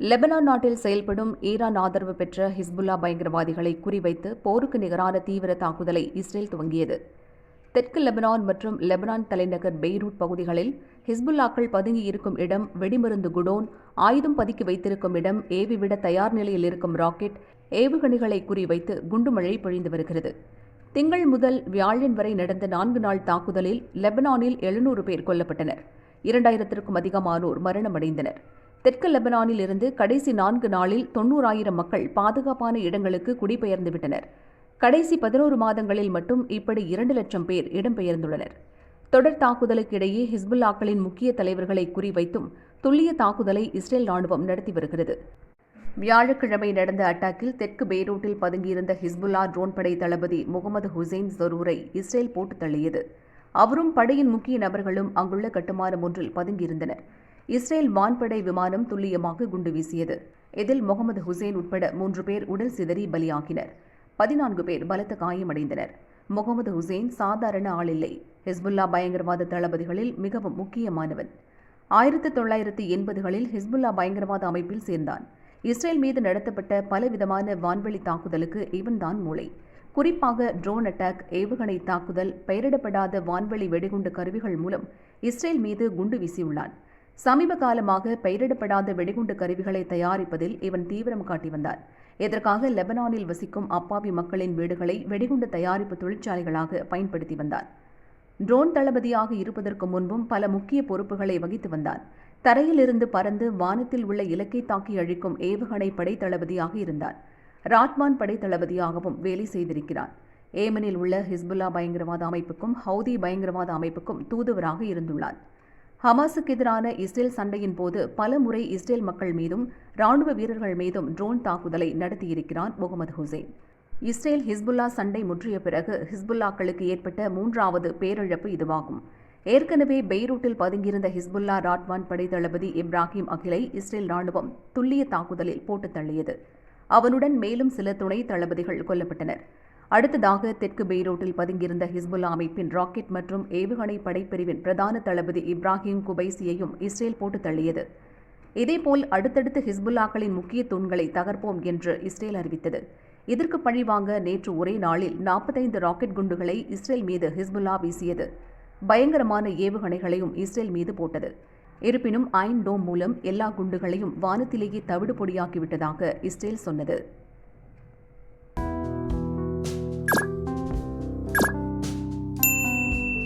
Lebanon நாட்டில் செயல்படும் Iran ஆதரவு பெற்ற ஹிஸ்புல்லா பயங்கரவாதிகளை குறிவைத்து போருக்கு நிகரான தீவிர தாக்குதலை இஸ்ரேல் துவங்கியது. தெற்கு லெபனான் மற்றும் லெபனான் தலைநகர் பெய்ரூட் பகுதிகளில் ஹிஸ்புல்லாக்கள் பதுங்கியிருக்கும் இடம் வெடிமருந்து குடோன் ஆயுதம் பதுக்கி வைத்திருக்கும் இடம் ஏவிவிட தயார் நிலையில் இருக்கும் ராக்கெட் ஏவுகணைகளை குறிவைத்து குண்டுமழை பொழிந்து வருகிறது. திங்கள் முதல் வியாழன் வரை நடந்த நான்கு நாள் தாக்குதலில் லெபனானில் எழுநூறு பேர் கொல்லப்பட்டனர். இரண்டாயிரத்திற்கும் அதிகமானோர் மரணமடைந்தனர். தெற்கு லெபனானில் இருந்து கடைசி நான்கு நாளில் தொன்னூறாயிரம் மக்கள் பாதுகாப்பான இடங்களுக்கு குடிபெயர்ந்துவிட்டனர். கடைசி பதினோரு மாதங்களில் மட்டும் இப்படி இரண்டு லட்சம் பேர் இடம்பெயர்ந்துள்ளனர். தொடர் தாக்குதலுக்கு இடையே ஹிஸ்புல்லாக்களின் முக்கிய தலைவர்களை குறிவைத்தும் துல்லிய தாக்குதலை இஸ்ரேல் ராணுவம் நடத்தி வருகிறது. வியாழக்கிழமை நடந்த அட்டாக்கில் தெற்கு பெய்ரூட்டில் பதுங்கியிருந்த ஹிஸ்புல்லா ட்ரோன் படை தளபதி முகமது ஹுசைன் ஜரூரை இஸ்ரேல் போட்டு தள்ளியது. அவரும் படையின் முக்கிய நபர்களும் அங்குள்ள கட்டுமானம் ஒன்றில் பதுங்கியிருந்தனர். இஸ்ரேல் வான்படை விமானம் துல்லியமாக குண்டு வீசியது. இதில் முகமது ஹுசேன் உட்பட மூன்று பேர் உடல் சிதறி பலியாகினர். பதினான்கு பேர் பலத்த காயமடைந்தனர். முகமது ஹுசேன் சாதாரண ஆளில்லை. ஹிஸ்புல்லா பயங்கரவாத தளபதிகளில் மிகவும் முக்கியமானவன். ஆயிரத்தி தொள்ளாயிரத்தி எண்பதுகளில் ஹிஸ்புல்லா பயங்கரவாத அமைப்பில் சேர்ந்தான். இஸ்ரேல் மீது நடத்தப்பட்ட பலவிதமான வான்வெளி தாக்குதலுக்கு இவன்தான் மூளை. குறிப்பாக ட்ரோன் அட்டாக் ஏவுகணை தாக்குதல் பெயரிடப்படாத வான்வெளி வெடிகுண்டு கருவிகள் மூலம் இஸ்ரேல் மீது குண்டு வீசியுள்ளான். சமீப காலமாக பெயரிடப்படாத வெடிகுண்டு கருவிகளை தயாரிப்பதில் இவன் தீவிரம் காட்டி வந்தார். இதற்காக லெபனானில் வசிக்கும் அப்பாவி மக்களின் வீடுகளை வெடிகுண்டு தயாரிப்பு தொழிற்சாலைகளாக பயன்படுத்தி வந்தார். ட்ரோன் தளபதியாக இருப்பதற்கு முன்பும் பல முக்கிய பொறுப்புகளை வகித்து வந்தார். தரையிலிருந்து பறந்து வானத்தில் உள்ள இலக்கை தாக்கி அழிக்கும் ஏவுகணை படை தளபதியாக ராட்மான் படை தளபதியாகவும் வேலை செய்திருக்கிறான் ஏமனில் உள்ள ஹிஸ்புல்லா பயங்கரவாத அமைப்புக்கும் ஹவுதி பயங்கரவாத அமைப்புக்கும் தூதுவராக இருந்துள்ளார். ஹமாஸுக்கு எதிரான இஸ்ரேல் சண்டையின் போது பல முறை இஸ்ரேல் மக்கள் மீதும் ராணுவ வீரர்கள் மீதும் ட்ரோன் தாக்குதலை நடத்தியிருக்கிறான் முகமது ஹுசேன். இஸ்ரேல் ஹிஸ்புல்லா சண்டை முற்றிய பிறகு ஹிஸ்புல்லாக்களுக்கு ஏற்பட்ட மூன்றாவது பேரிழப்பு இதுவாகும். ஏற்கனவே பெய்ரூட்டில் பதுங்கியிருந்த ஹிஸ்புல்லா ராட்வான் படை தளபதி இப்ராஹிம் அகிலை இஸ்ரேல் ராணுவம் துல்லிய தாக்குதலில் போட்டு தள்ளியது. அவனுடன் மேலும் சில துணை தளபதிகள் கொல்லப்பட்டனர். அடுத்ததாக தெற்கு பெய்ரூட்டில் பதுங்கியிருந்த ஹிஸ்புல்லா அமைப்பின் ராக்கெட் மற்றும் ஏவுகணை படைப்பிரிவின் பிரதான தளபதி இப்ராஹிம் குபைசியையும் இஸ்ரேல் போட்டு தள்ளியது. இதேபோல் அடுத்தடுத்து ஹிஸ்புல்லாக்களின் முக்கிய தூண்களை தகர்ப்போம் என்று இஸ்ரேல் அறிவித்தது. இதற்கு பழிவாங்க நேற்று ஒரே நாளில் நாற்பத்தைந்து ராக்கெட் குண்டுகளை இஸ்ரேல் மீது ஹிஸ்புல்லா வீசியது. பயங்கரமான ஏவுகணைகளையும் இஸ்ரேல் மீது போட்டது. இருப்பினும் ஐன் டோம் மூலம் எல்லா குண்டுகளையும் வானத்திலேயே தவிடு பொடியாக்கிவிட்டதாக இஸ்ரேல் சொன்னது.